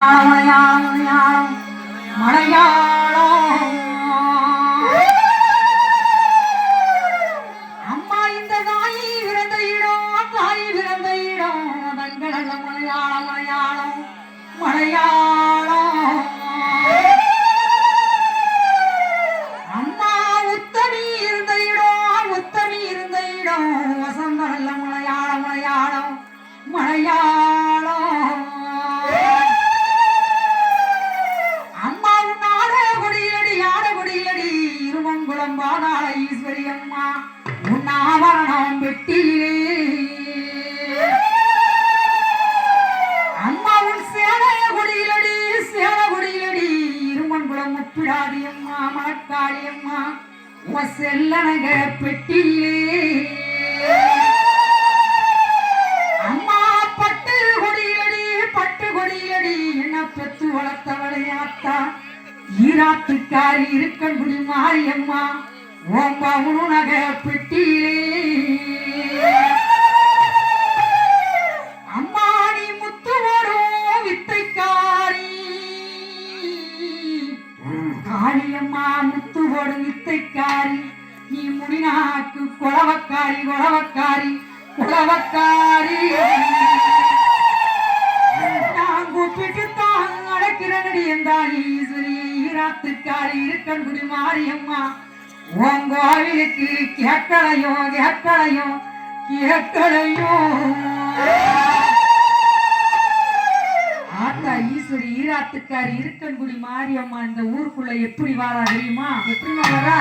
மலையாளம் மலையாளம். அம்மா இந்த தாயி பிறந்த இடம் தாயி பிறந்த இடம் தங்கள மலையாளம் மலையாளம் மலையாளம் செல்லனக பெட்டியிலே. அம்மா பட்டு கொடியடி பட்டு கொடியடி என்ன பெத்து வளர்த்தவளை ஆத்தா? ஈராத்துக்காரி இருக்கன்குடி மாரியம்மா ஓம்பா உணக பெட்டியிலே. வித்தைக்காரி நீ முடிநாக்கு குளவக்காரி குளவக்காரி குளவக்காரி நான் கூப்பிட்டு தான் என்றால் ஈஸ்வரி ஈராத்துக்காரி இருக்கன்குடி மாரியம்மா. உன் கோவிலுக்கு கேட்கலையோ கேட்கலையோ கேட்கலையோ. ஆத்தா ஈஸ்வரி ஈராத்துக்காரி இருக்கன்குடி மாரியம்மா இந்த ஊருக்குள்ள எப்படி வாரா தெரியுமா? எப்படி வரா